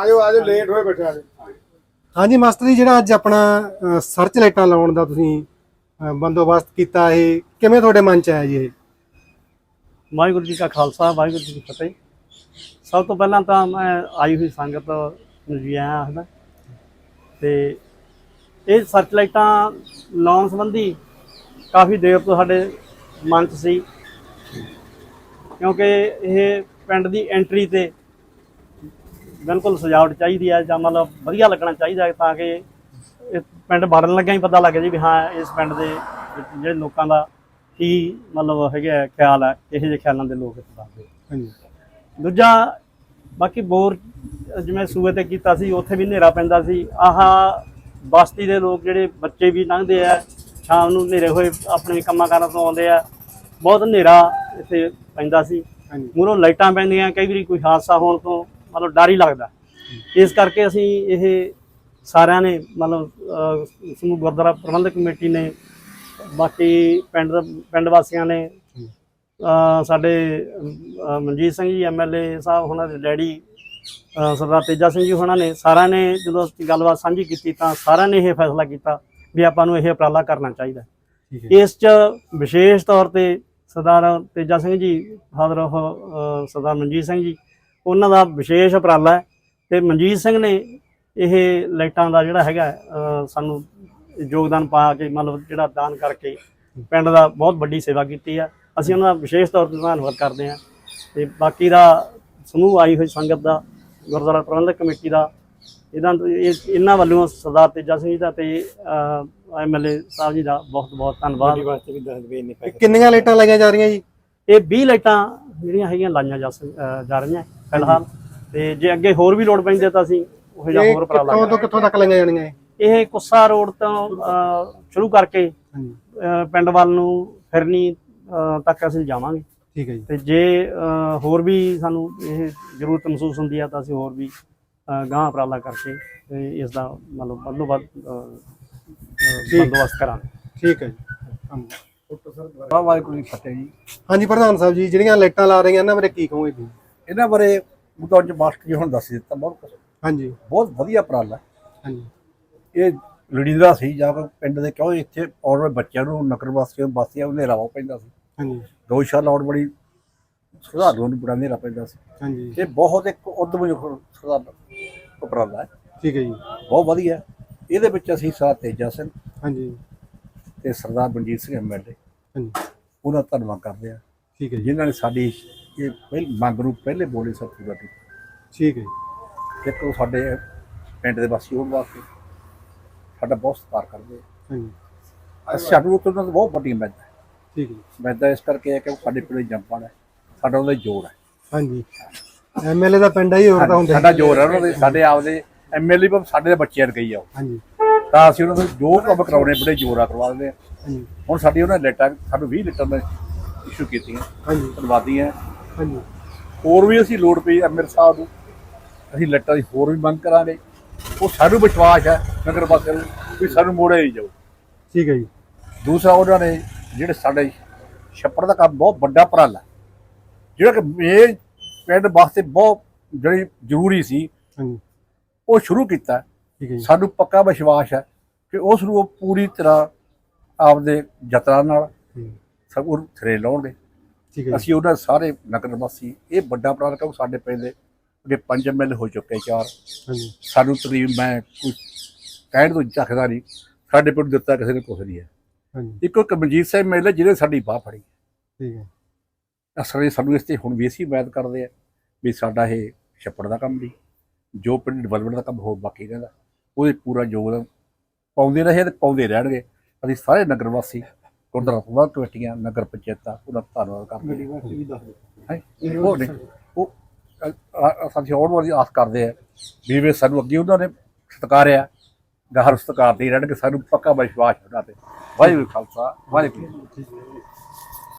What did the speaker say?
ਆਜੋ ਆਜੋ ਲੇਟ ਹੋਏ ਬੈਠੇ ਆਜੋ ਹਾਂਜੀ ਮਾਸਟਰ ਜੀ ਜਿਹੜਾ ਅੱਜ ਆਪਣਾ ਸਰਚ ਲਾਈਟਾਂ ਲਾਉਣ ਦਾ ਤੁਸੀਂ ਅ, ਬੰਦੋਬਸਤ ਕੀਤਾ ਇਹ ਕਿਵੇਂ ਤੁਹਾਡੇ ਮਨ ਚ ਆਇਆ ਜੀ ਇਹ? ਵਾਹਿਗੁਰੂ ਜੀ ਕਾ ਖਾਲਸਾ ਵਾਹਿਗੁਰੂ ਜੀ ਕੀ ਫਤਿਹ। ਸਭ ਤੋਂ ਪਹਿਲਾਂ ਤਾਂ ਮੈਂ ਆਈ ਹੋਈ ਸੰਗਤ ਨੂੰ ਜੀ ਆਇਆਂ ਆਖਦਾ ਤੇ ਇਹ ਸਰਚ ਲਾਈਟਾਂ ਲਾਉਣ ਸੰਬੰਧੀ ਕਾਫੀ ਦੇਰ ਤੋਂ ਸਾਡੇ ਮਨ 'ਚ ਸੀ। ਕਿਉਂਕਿ ਇਹ ਪਿੰਡ ਦੀ ਐਂਟਰੀ ਤੇ ਬਿਲਕੁਲ ਸਜਾਵਟ ਚਾਹੀਦੀ ਹੈ ਜਾਂ ਮਤਲਬ ਵਧੀਆ ਲੱਗਣਾ ਚਾਹੀਦਾ ਹੈ ਤਾਂ ਕਿ ਇਹ ਪਿੰਡ ਵੜਨ ਲੱਗਿਆ ਹੀ ਪਤਾ ਲੱਗ ਜੇ ਵੀ ਹਾਂ ਇਸ ਪਿੰਡ ਦੇ ਜਿਹੜੇ ਲੋਕਾਂ ਦਾ ਕੀ ਮਤਲਬ ਹੈਗਾ ਖਿਆਲ ਹੈ ਇਹੋ ਜਿਹੇ ਖਿਆਲਾਂ ਦੇ ਲੋਕ ਇੱਥੇ ਦੱਸਦੇ ਹਾਂਜੀ। ਦੂਜਾ ਬਾਕੀ ਬੋਰ ਜਿਵੇਂ ਸੂਏ ਤੇ ਕੀਤਾ ਸੀ ਉੱਥੇ ਵੀ ਹਨੇਰਾ ਪੈਂਦਾ ਸੀ। ਆਹ ਬਸਤੀ ਦੇ ਲੋਕ ਜਿਹੜੇ ਬੱਚੇ ਵੀ ਲੰਘਦੇ ਆ ਸ਼ਾਮ ਨੂੰ ਹਨੇਰੇ ਹੋਏ ਆਪਣੇ ਕੰਮਾਂ ਕਾਰਾਂ ਤੋਂ ਆਉਂਦੇ ਆ ਬਹੁਤ ਹਨੇਰਾ ਇੱਥੇ ਪੈਂਦਾ ਸੀ। ਮੂਹਰੋਂ ਲਾਈਟਾਂ ਪੈਂਦੀਆਂ ਕਈ ਵਾਰੀ ਕੋਈ ਹਾਦਸਾ ਹੋਣ ਤੋਂ ਮਤਲਬ ਡਰ ਹੀ ਲੱਗਦਾ। ਇਸ ਕਰਕੇ ਅਸੀਂ ਇਹ ਸਾਰਿਆਂ ਨੇ ਮਤਲਬ ਸਮੂਹ ਗੁਰਦੁਆਰਾ ਪ੍ਰਬੰਧਕ ਕਮੇਟੀ ਨੇ ਬਾਕੀ ਪਿੰਡ ਪਿੰਡ ਵਾਸੀਆਂ ਨੇ ਸਾਡੇ ਮਨਜੀਤ ਸਿੰਘ ਜੀ ਐਮਐਲਏ ਸਾਹਿਬ ਉਹਨਾਂ ਦੇ ਡੈਡੀ ਸਰਦਾਰ ਤੇਜਾ ਸਿੰਘ ਜੀ ਉਹਨਾਂ ਨੇ ਸਾਰਿਆਂ ਨੇ ਜਦੋਂ ਅਸੀਂ ਗੱਲਬਾਤ ਸਾਂਝੀ ਕੀਤੀ ਤਾਂ ਸਾਰਿਆਂ ਨੇ ਇਹ ਫੈਸਲਾ ਕੀਤਾ ਵੀ ਆਪਾਂ ਨੂੰ ਇਹ ਉਪਰਾਲਾ ਕਰਨਾ ਚਾਹੀਦਾ। ਇਸ ਚ ਵਿਸ਼ੇਸ਼ ਤੌਰ ਤੇ ਸਰਦਾਰ ਤੇਜਾ ਸਿੰਘ ਜੀ ਫਾਦਰ ਆਫ ਸਰਦਾਰ ਮਨਜੀਤ ਸਿੰਘ ਜੀ ਉਹਨਾਂ ਦਾ ਵਿਸ਼ੇਸ਼ ਉਪਰਾਲਾ ਹੈ ਤੇ ਮਨਜੀਤ ਸਿੰਘ ਨੇ ਇਹ ਲਾਈਟਾਂ ਦਾ ਜਿਹੜਾ ਹੈਗਾ ਸਾਨੂੰ ਯੋਗਦਾਨ ਪਾ ਕੇ ਮਤਲਬ ਜਿਹੜਾ ਦਾਨ ਕਰਕੇ ਪਿੰਡ ਦਾ ਬਹੁਤ ਵੱਡੀ ਸੇਵਾ ਕੀਤੀ ਆ। ਅਸੀਂ ਉਹਨਾਂ ਦਾ ਵਿਸ਼ੇਸ਼ ਤੌਰ ਤੇ ਧੰਨਵਾਦ ਕਰਦੇ ਹਾਂ। ਤੇ ਬਾਕੀ ਦਾ ਸਮੂਹ ਆਈ ਹੋਈ ਸੰਗਤ ਦਾ ਗੁਰਦੁਆਰਾ ਪ੍ਰਬੰਧਕ ਕਮੇਟੀ ਦਾ ਇਹਨਾਂ ਇਹ- ਇਹਨਾਂ ਵੱਲੋਂ ਸਰਦਾਰ ਤੇਜਾ ਸਿੰਘ ਜੀ ਦਾ ਤੇ ਐਮਐਲਏ ਸਾਹਿਬ ਜੀ ਦਾ ਬਹੁਤ ਬਹੁਤ ਧੰਨਵਾਦ ਕਿੰਨੀਆਂ ਲਾਈਟਾਂ ਲਾਈਆਂ ਜਾ ਰਹੀਆਂ ਜੀ? ਇਹ 20 ਲਾਈਟਾਂ ਜਿਹੜੀਆਂ ਹੈਗੀਆਂ ਲਾਈਆਂ ਜਾ ਸਕ- ਜਾ ਰਹੀਆਂ ਫਿਲਹਾਲ। ਤੇ ਜੇ ਅੱਗੇ ਹੋਰ ਵੀ ਲੋਡ ਪੈਂਦੇ ਤਾਂ ਅਸੀਂ ਉਹ ਜਿਹਾ ਇਹ ਹੋਰ ਉਪਰਾਲਾ ਕਿੱਥੋਂ ਤੋਂ ਕਿੱਥੋਂ ਤੱਕ ਲਾਈਆਂ ਜਾਣੀਆਂ ਇਹ? ਇਹ ਕੁੱਸਾ ਰੋਡ ਤੋਂ ਸ਼ੁਰੂ ਕਰਕੇ ਹਾਂਜੀ। ਪਿੰਡ ਵੱਲ ਨੂੰ ਫਿਰਨੀ ਅਹ, ਤੱਕ ਅਸੀਂ ਜਾਵਾਂਗੇ। ਠੀਕ ਹੈ ਜੀ। ਤੇ ਜੇ ਹੋਰ ਵੀ ਸਾਨੂੰ ਇਹ ਜ਼ਰੂਰਤ ਮਹਿਸੂਸ ਹੁੰਦੀ ਆ ਤਾਂ ਅਸੀਂ ਹੋਰ ਵੀ ਅਹ, ਗਾਂਹ ਉਪਰਾਲਾ ਕਰਕੇ ਤੇ ਇਸ ਦਾ ਮਤਲਬ ਵੱਧੋ ਵੱਧ ਠੀਕ। ਬੰਦੋਬਸਤ ਕਰਾਂਗੇ। ਠੀਕ ਹੈ ਜੀ। ਧੰਨਵਾਦ। ਵਾਹਿਗੁਰੂ ਜੀ ਕੀ ਫਤਿਹ ਜੀ। ਹਾਂਜੀ ਪ੍ਰਧਾਨ ਸਾਹਿਬ ਜੀ ਜਿਹੜੀਆਂ ਲਾਈਟਾਂ ਲਾ ਰਹੀਆਂ ਇਹਨਾਂ ਬਾਰੇ ਕੀ ਕਹੋਗੇ ਤੁਸੀਂ? ਇਹਨਾਂ ਬਾਰੇ ਉਹ ਤਾਂ ਅੱਜ ਮਾਸਟਰ ਜੀ ਹੁਣ ਦੱਸ ਦਿੱਤਾ ਬਹੁਤ ਕੁਛ। ਹਾਂਜੀ। ਬਹੁਤ ਵਧੀਆ ਉਪਰਾਲਾ। ਹਾਂਜੀ। ਇਹ ਲੜੀਂਦਾ ਸੀ ਜਾ ਪਿੰਡ ਦੇ ਕਿਉਂ ਇੱਥੇ ਔਰ ਬੱਚਿਆਂ ਨੂੰ ਨਗਰ ਵਾਸੀਆਂ ਵਾਸੀਆਂ ਨੂੰ ਹਨੇਰਾ ਬਹੁਤ ਪੈਂਦਾ ਸੀ। ਹਾਂਜੀ। ਦੋ ਸਾਲ ਔਰ ਬੜੀ ਸੁਧਾਰੂ ਨੂੰ ਬੜਾ ਹਨੇਰਾ ਪੈਂਦਾ ਸੀ। ਹਾਂਜੀ। ਇਹ ਬਹੁਤ ਇੱਕ ਉਦਮ ਸੁਧਾਰ ਉਪਰਾਲਾ ਹੈ। ਠੀਕ ਹੈ ਜੀ। ਬਹੁਤ ਵਧੀਆ। ਇਹਦੇ ਵਿੱਚ ਅਸੀਂ ਸਾਹ ਤੇਜਾ ਸਿੰਘ ਹਾਂਜੀ। ਤੇ ਸਰਦਾਰ ਮਨਜੀਤ ਸਿੰਘ ਐਮਐਲਏ ਹਾਂਜੀ। ਉਹਨਾਂ ਦਾ ਧੰਨਵਾਦ ਕਰਦੇ ਆ ਠੀਕ ਹੈ ਜੀ। ਜਿਨ੍ਹਾਂ ਨੇ ਸਾਡੀ ਇਹ ਪਹਿਲ ਮੰਗ ਨੂੰ ਪਹਿਲੇ ਬੋਲੇ ਸਭ ਪੂਰਾ ਕੀਤਾ ਠੀਕ ਹੈ ਜੀ। ਇੱਕ ਉਹ ਸਾਡੇ ਪਿੰਡ ਦੇ ਵਾਸੀ ਹੋਣ ਵਾਸਤੇ। ਸਾਡਾ ਬਹੁਤ ਸਤਿਕਾਰ ਕਰਦੇ ਆ ਹਾਂਜੀ। ਅਸੀਂ ਸਾਨੂੰ ਉਹਨਾਂ ਦਾ ਬਹੁਤ ਵੱਡੀ ਮਿਹਨਤ ਹੈ। ਠੀਕ ਹੈ ਜੀ। ਮਿਹਨਤ ਇਸ ਕਰਕੇ ਹੈ ਕਿ ਉਹ ਸਾਡੇ ਪਿੰਡ ਜੰਪਣ ਹੈ। ਸਾਡਾ ਉਹਦਾ ਜੋਰ ਹੈ। ਹਾਂਜੀ। ਐਮਐਲਏ ਦਾ ਪਿੰਡ ਹੈ ਹੀ ਹੋਰ ਤਾਂ ਹੁੰਦਾ ਸਾਡਾ ਜੋਰ ਹੈ ਉਹਨਾਂ ਦੇ। ਸਾਡੇ ਆਪਦੇ ਐਮਐਲਏ ਪਰ ਸਾਡੇ ਦੇ ਬੱਚਿਆਂ ਨੂੰ ਗਈ ਆ ਉਹ। ਹਾਂਜੀ। ਤਾਂ ਅਸੀਂ ਉਹਨਾਂ ਨੂੰ ਜੋ ਕੰਮ ਕਰਾਉਣੇ ਬੜੇ ਜੋਰਾ ਕਰਵਾ ਦਿੰਦੇ ਆ। ਹਾਂਜੀ। ਹੁਣ ਸਾਡੀ ਉਹਨਾਂ ਨੇ ਲੈਟਾਂ ਸਾਨੂੰ 20 ਲੀਟਰ ਨੇ ਇਸ਼ੂ ਕੀਤੀਆਂ ਹਾਂਜੀ। ਧੰਨਵਾਦੀਆਂ ਹਾਂਜੀ। ਹੋਰ ਵੀ ਅਸੀਂ ਲੋੜ ਪਈ ਐਮਐਲ ਸਾਹਿਬ ਨੂੰ। ਅਸੀਂ ਲੈਟਾਂ ਦੀ ਹੋਰ ਵੀ ਮੰਗ ਕਰਾਂਗੇ। ਉਹ ਸਾਨੂੰ ਵਿਸ਼ਵਾਸ ਹੈ ਨਗਰ ਵਾਸੀਆਂ ਨੂੰ ਵੀ ਸਾਨੂੰ ਮੋੜਿਆ ਨਹੀਂ ਜਾਊ। ਠੀਕ ਹੈ ਜੀ। ਦੂਸਰਾ ਉਹਨਾਂ ਨੇ ਜਿਹੜੇ ਸਾਡੇ ਛੱਪੜ ਦਾ ਕੰਮ ਬਹੁਤ ਵੱਡਾ ਉਪਰਾਲਾ ਜਿਹੜਾ ਕਿ ਇਹ ਪਿੰਡ ਵਾਸਤੇ ਬਹੁਤ ਜਿਹੜੀ ਜ਼ਰੂਰੀ ਸੀ ਹਾਂਜੀ। ਉਹ ਸ਼ੁਰੂ ਕੀਤਾ। ਠੀਕ ਹੈ ਜੀ। ਸਾਨੂੰ ਪੱਕਾ ਵਿਸ਼ਵਾਸ ਹੈ ਕਿ ਉਸ ਨੂੰ ਉਹ ਪੂਰੀ ਤਰ੍ਹਾਂ ਆਪਦੇ ਯਤਨਾਂ ਨਾਲ ਹੂੰ, ਸਭ ਉਹ ਥਰੇ ਲਾਉਣਗੇ। ਠੀਕ ਹੈ ਅਸੀਂ ਉਹਨਾਂ ਸਾਰੇ ਨਗਰ ਵਾਸੀ ਇਹ ਵੱਡਾ ਉਪਰਾਲਾ ਕਿਉਂਕਿ ਸਾਡੇ ਪਿੰਡ ਦੇ ਅੱਗੇ ਪੰਜ ਐਮਐਲਏ ਹੋ ਚੁੱਕੇ ਚਾਰ। ਹਾਂਜੀ। ਸਾਨੂੰ ਤਕਰੀਬਨ ਮੈਂ ਕੁਝ ਕਹਿਣ ਤੋਂ ਝੱਕਦਾ ਨਹੀਂ ਸਾਡੇ ਪਿੰਡ ਦਿੱਤਾ ਕਿਸੇ ਨੇ ਕੁਛ ਨਹੀਂ ਹੈ। ਹਾਂਜੀ। ਇੱਕੋ ਇੱਕ ਮਨਜੀਤ ਸਿੰਘ ਮੇਲੇ ਜਿਹਨੇ ਸਾਡੀ ਬਾਹ ਫੜੀ। ਠੀਕ ਹੈ। ਅਸਲ ਵਿੱਚ ਸਾਨੂੰ ਇਸ ਤੇ ਹੁਣ ਵੀ ਅਸੀਂ ਉਮੀਦ ਕਰਦੇ ਆ ਵੀ ਸਾਡਾ ਇਹ ਛੱਪੜ ਦਾ ਕੰਮ ਵੀ ਜੋ ਪਿੰਡ ਡਿਵੈਲਪਮੈਂਟ ਦਾ ਕੰਮ ਹੋਰ ਬਾਕੀ ਰਹਿੰਦਾ। ਉਹਦੇ ਪੂਰਾ ਯੋਗਦਾਨ ਪਾਉਂਦੇ ਰਹੇ ਤੇ ਪਾਉਂਦੇ ਰਹਿਣਗੇ। ਅਸੀਂ ਸਾਰੇ ਨਗਰ ਵਾਸੀ ਗੁਰਦੁਆਰਾ ਪ੍ਰਬੰਧਕ ਕਮੇਟੀਆਂ ਨਗਰ ਪੰਚਾਇਤਾਂ ਉਹਦਾ ਧੰਨਵਾਦ ਕਰਦੇ ਹਾਂ। ਹੈਂ? ਉਹ ਨਹੀਂ। ਉਹ ਅਸੀਂ ਹੋਰ ਵਾਲੀ ਆਸ ਕਰਦੇ ਆ ਵੀ ਵੀ ਸਾਨੂੰ ਅੱਗੇ ਉਹਨਾਂ ਨੇ ਸਤਿਕਾਰਿਆ ਗਾਹਰ ਸਤਿਕਾਰ ਦੇ ਰਹਿਣਗੇ ਸਾਨੂੰ ਪੱਕਾ ਵਿਸ਼ਵਾਸ ਉਹਨਾਂ ਤੇ। ਵਾਹਿਗੁਰੂ ਖਾਲਸਾ ਵਾਹਿਗੁਰੂ।